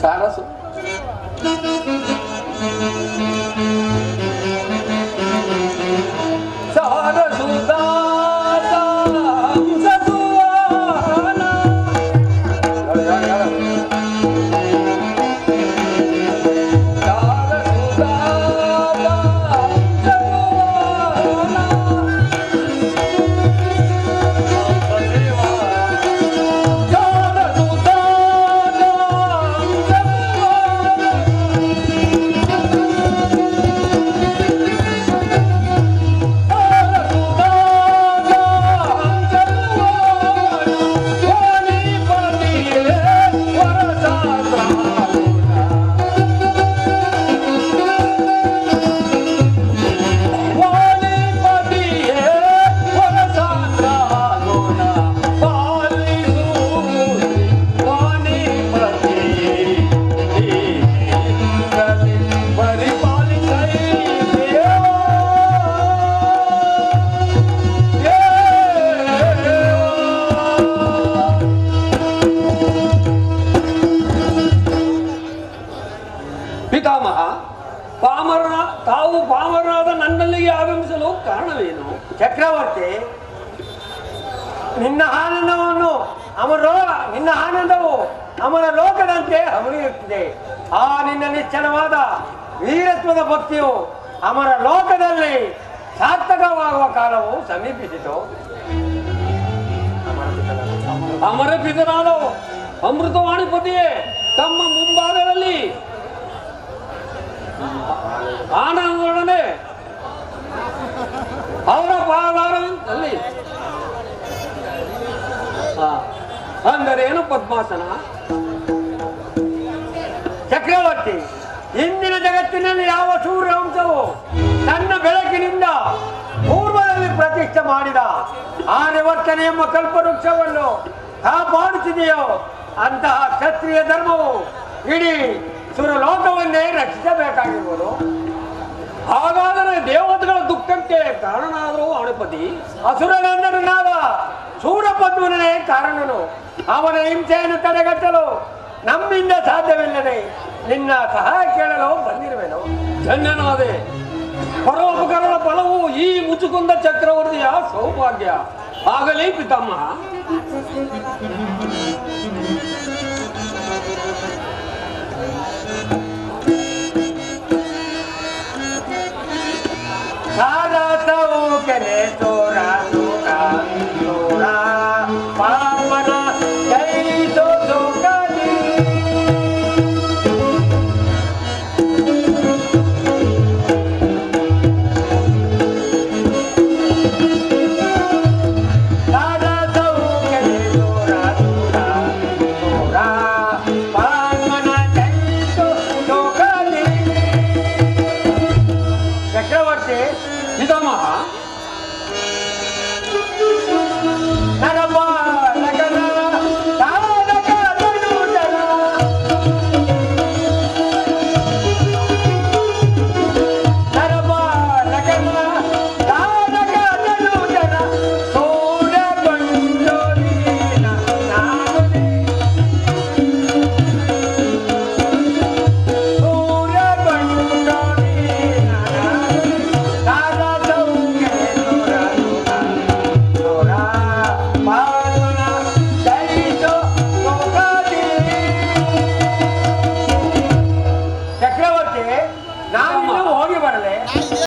Sarah. ಆಗಮಿಸಲು ಕಾರಣವೇನು? ಚಕ್ರವರ್ತಿ, ನಿನ್ನ ಆನಂದವನ್ನು ಅಮರ ನಿನ್ನ ಆನಂದವು ಅಮರ ಲೋಕದಂತೆ ಹಮರಿಯುತ್ತಿದೆ. ಆ ನಿನ್ನ ನಿಶ್ಚಲವಾದ ವೀರತ್ವದ ಭಕ್ತಿಯು ಅಮರ ಲೋಕದಲ್ಲಿ ಸಾರ್ಥಕವಾಗುವ ಕಾಲವು ಸಮೀಪಿಸಿತು. ಅಮರ ಪಿತನಾದ ಅಮೃತವಾಣಿಪತಿಯೇ, ತಮ್ಮ ಮುಂಭಾಗದಲ್ಲಿ ಆನಂದರೊಡನೆ ಅಂದರೇನು ಪದ್ಮಾಸನ? ಚಕ್ರವರ್ತಿ, ಇಂದಿನ ಜಗತ್ತಿನಲ್ಲಿ ಯಾವ ಸೂರ್ಯವಂಶವು ತನ್ನ ಬೆಳಕಿನಿಂದ ಪೂರ್ವದಲ್ಲಿ ಪ್ರತಿಷ್ಠೆ ಮಾಡಿದ ಆರ್ಯವರ್ತನೆ ಎಂಬ ಕಲ್ಪವೃಕ್ಷವನ್ನು ಕಾಪಾಡುತ್ತಿದೆಯೋ, ಅಂತಹ ಕ್ಷತ್ರಿಯ ಧರ್ಮವು ಇಡೀ ಸುರಲೋಕವನ್ನೇ ರಕ್ಷಿಸಬೇಕಾಗಿರುವುದು. ಹಾಗಾದರೆ ದೇವತೆಗಳ ದುಃಖಕ್ಕೆ ಕಾರಣನಾದರೂ ಅಣಪತಿ ಅಸುರನಂದನಾದ ಸೂರಪದ್ಮನೇ ಕಾರಣನು. ಅವನ ಹಿಂಸೆಯನ್ನು ತಡೆಗಟ್ಟಲು ನಮ್ಮಿಂದ ಸಾಧ್ಯವಿಲ್ಲದೆ ನಿನ್ನ ಸಹಾಯ ಕೇಳಲು ಬಂದಿರುವೆನು. ಧನ್ಯನಾದೆ ಪರೋಪಕರಣ ಫಲವು ಈ ಮುಚುಕುಂದ ಚಕ್ರವರ್ತಿಯ ಸೌಭಾಗ್ಯ. ಆಗಲಿ ಪಿತಾಮಹ.